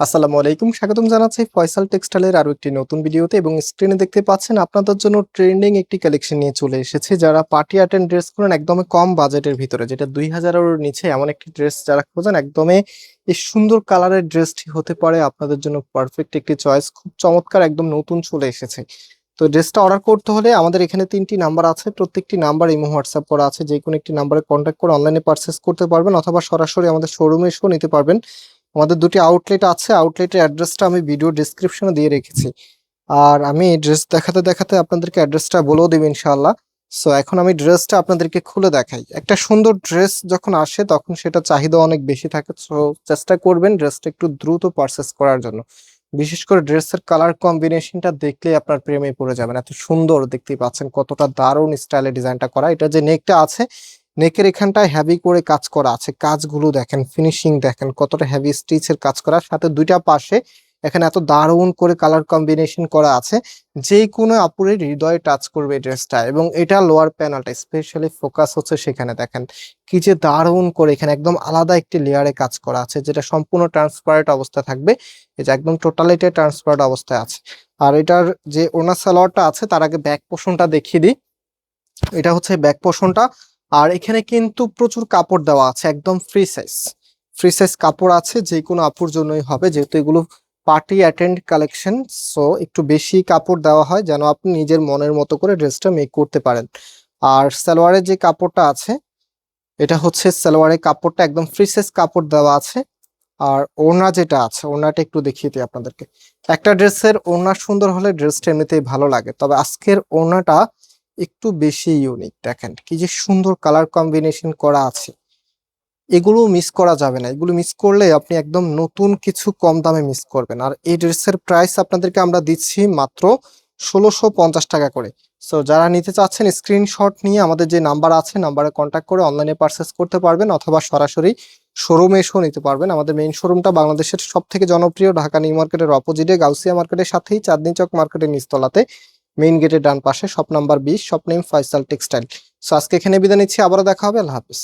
আসসালামু আলাইকুম, স্বাগতম জানাচ্ছি ফয়সাল টেক্সটাইলের আরও একটি নতুন ভিডিওতে এবং স্ক্রিনে দেখতে পাচ্ছেন আপনাদের জন্য ট্রেন্ডিং একটি কালেকশন নিয়ে চলে এসেছে। যারা পার্টি অ্যাটেন্ড ড্রেস করেন একদমই কম বাজেটের ভিতরে, যেটা দুই হাজারের নিচে এমন একটি ড্রেস যারা খোঁজেন একদমই এই সুন্দর কালারের ড্রেসটি হতে পারে আপনাদের জন্য পারফেক্ট একটি চয়েস খুব চমৎকার একদম নতুন চলে এসেছে। তো ড্রেসটা অর্ডার করতে হলে আমাদের এখানে তিনটি নাম্বার আছে, প্রত্যেকটি নাম্বার ইমো হোয়াটসঅ্যাপ করা আছে। যে কোনো একটি নাম্বারে কন্ট্যাক্ট করে অনলাইনে পারচেস করতে পারবেন অথবা সরাসরি আমাদের শোরুমে এসেও নিতে পারবেন। আমাদের দুটি আউটলেট আছে আউটলেটের অ্যাড্রেসটা আমি ভিডিও ডিসক্রিপশনে দিয়ে রেখেছি। আর আমি ড্রেস দেখাতে দেখাতে আপনাদেরকে অ্যাড্রেসটা বলেও দেবো ইনশাআল্লাহ। সো এখন আমি ড্রেসটা আপনাদেরকে খুলে দেখাই। একটা সুন্দর ড্রেস যখন আসে, তখন সেটা চাহিদা অনেক বেশি থাকে। সো চেষ্টা করবেন ড্রেসটা একটু দ্রুত পারচেস করার জন্য। বিশেষ করে ড্রেসের কালার কম্বিনেশনটা দেখলে আপনার প্রেমে পড়ে যাবেন। এত সুন্দর দেখতেই পাচ্ছেন, কতটা দারুণ স্টাইলে ডিজাইনটা করা। এটা যে নেকটা আছে নেকের এখানটায় হ্যাভি করে কাজ করা আছে। কাজগুলো দেখেন ফিনিশিং দেখেন, কতটা হেভি স্টিচের কাজ করা। সাথে দুইটা পাশে এখানে এত দারুণ করে কালার কম্বিনেশন করা আছে। যে কোনো আপুরের হৃদয়ে টাচ করবে ড্রেসটা এবং এটা লোয়ার প্যানেলটা স্পেশালি ফোকাস হচ্ছে সেখানে দেখেন। কি যে দারুণ করে এখানে একদম আলাদা একটি লেয়ারে কাজ করা আছে, যেটা সম্পূর্ণ ট্রান্সপারেন্ট অবস্থায় থাকবে। এই যে একদম টোটালিটি ট্রান্সপারেন্ট অবস্থায় আছে। আর এটার যে ওনা সালোয়ারটা আছে, তার আগে ব্যাক পোষণটা দেখিয়ে দিই। এটা হচ্ছে ব্যাক পোষণটা আর এখানে কিন্তু প্রচুর কাপড় দেওয়া আছে, একদম ফ্রি সাইজ ফ্রি সাইজ কাপড় আছে, যে কোনো আপুর জন্যই হবে, যেহেতু এগুলো পার্টি অ্যাটেন্ড কালেকশন সো একটু বেশি কাপড় দেওয়া হয়, যেন আপনি নিজের মনের মতো করে ড্রেসটা মেক করতে পারেন। আর সালোয়ারের যে কাপড়টা আছে, এটা হচ্ছে সালোয়ারের কাপড়টা, একদম ফ্রি সাইজ কাপড় দেওয়া আছে। আর ওড়না যেটা আছে, ওড়নাটা একটু দেখিয়ে দিই আপনাদেরকে। একটা ড্রেসের ওড়না সুন্দর হলে ড্রেসটা এমনিতেই ভালো লাগে, তবে আজকের ওড়নাটা একটু বেশি ইউনিক দেখেন কি যে সুন্দর কালার কম্বিনেশন করা আছে। এগুলো মিস করা যাবে না, এগুলো মিস করলে আপনি একদম নতুন কিছু কম দামে মিস করবেন। আর এই ড্রেসের প্রাইস আপনাদেরকে আমরা দিচ্ছি মাত্র ষোলোশো পঞ্চাশ টাকা করে। সো যারা নিতে চাচ্ছেন স্ক্রিনশট নিয়ে আমাদের যে নাম্বার আছে নাম্বারে কন্ট্যাক্ট করে অনলাইনে পারচেস করতে পারবেন অথবা সরাসরি শোরুমে এসেও নিতে পারবেন। আমাদের মেইন শোরুমটা বাংলাদেশের সব থেকে জনপ্রিয় ঢাকা নিউ মার্কেটের অপোজিটে গাউসিয়া মার্কেটের সাথেই চাঁদনি চক মার্কেটের নিচতলাতে। মেইন গেটের ডান পাশে শপ নাম্বার বিশ shop name Faisal textile so আজকে এখানে বিদায় নিচ্ছি, আবারও দেখা হবে, আল্লাহ হাফিজ।